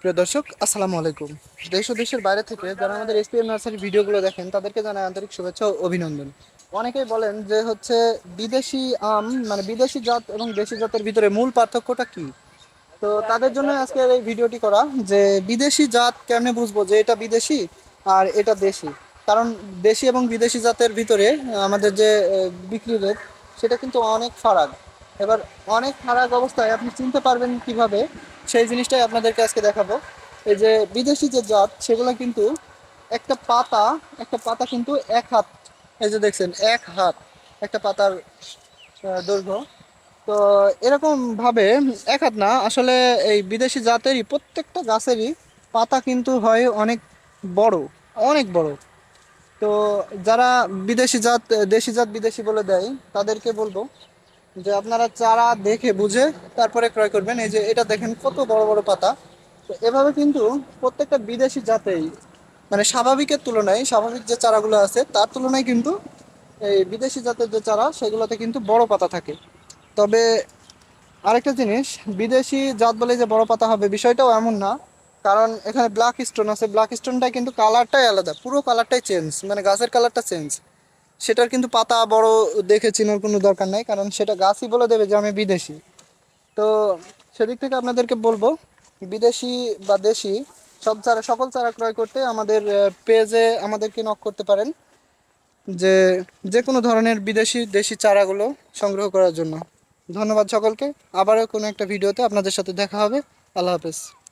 প্রিয় দর্শক, আসসালামু আলাইকুম। দেশ ও দেশের বাইরে থেকে যারা আমাদের এসপিএম নার্সারি ভিডিওগুলো দেখেন, তাদেরকে জানাই আন্তরিক শুভেচ্ছা ও অভিনন্দন। অনেকেই বলেন যে হচ্ছে বিদেশি আম মানে বিদেশি জাত এবং দেশি জাতের ভিতরে মূল পার্থক্যটা কি? তো তাদের জন্য আজকের এই ভিডিওটি করা যে বিদেশি জাত কেমনে বুঝব যে এটা বিদেশি আর এটা দেশি? কারণ দেশি এবং বিদেশি জাতের ভিতরে আমাদের যে বিক্রি রেট, সেটা কিন্তু অনেক ফারাক। এবার অনেক ফারাক অবস্থায় আপনি চিনতে পারবেন কীভাবে সেই জিনিসটাই আপনাদেরকে আজকে দেখাবো। এই যে বিদেশি যে জাত, সেগুলো কিন্তু একটা পাতা একটা পাতা কিন্তু এক হাত, এই যে দেখছেন, এক হাত একটা পাতার দৈর্ঘ্য। তো এরকম ভাবে এক হাত না, আসলে এই বিদেশি জাতেরই প্রত্যেকটা গাছেরই পাতা কিন্তু হয় অনেক বড় অনেক বড়। তো যারা বিদেশি জাত, দেশি জাত, বিদেশি বলে দেয়, তাদেরকে বলব যে আপনারা চারা দেখে বুঝে তারপরে ক্রয় করবেন। এই যে এটা দেখেন কত বড় বড় পাতা। তো এভাবে কিন্তু প্রত্যেকটা বিদেশি জাতেই মানে স্বাভাবিকের তুলনায়, স্বাভাবিক যে চারাগুলো আছে, তার তুলনায় কিন্তু এই বিদেশি জাতের যে চারা, সেগুলোতে কিন্তু বড় পাতা থাকে। তবে আরেকটা জিনিস, বিদেশি জাত বলে যে বড় পাতা হবে, বিষয়টাও এমন না। কারণ এখানে ব্ল্যাক স্টোন আছে। ব্ল্যাক স্টোনটা কিন্তু কালারটাই আলাদা। পুরো কালারটাই চেঞ্জ মানে গাছের কালারটা চেঞ্জ সেটার কিন্তু পাতা বড় দেখে চিনার কোনো দরকার নাই, কারণ সেটা গাছই বলে দেবে যে আমি বিদেশি। তো সেদিক থেকে আপনাদেরকে বলব, বিদেশি বা দেশি, সব চারা সকল চারা ক্রয় করতে আমাদের পেজে আমাদেরকে নক করতে পারেন, যে যে কোনো ধরনের বিদেশি, দেশি চারাগুলো সংগ্রহ করার জন্য। ধন্যবাদ সকলকে, আবারও কোনো একটা ভিডিওতে আপনাদের সাথে দেখা হবে। আল্লাহ হাফেজ।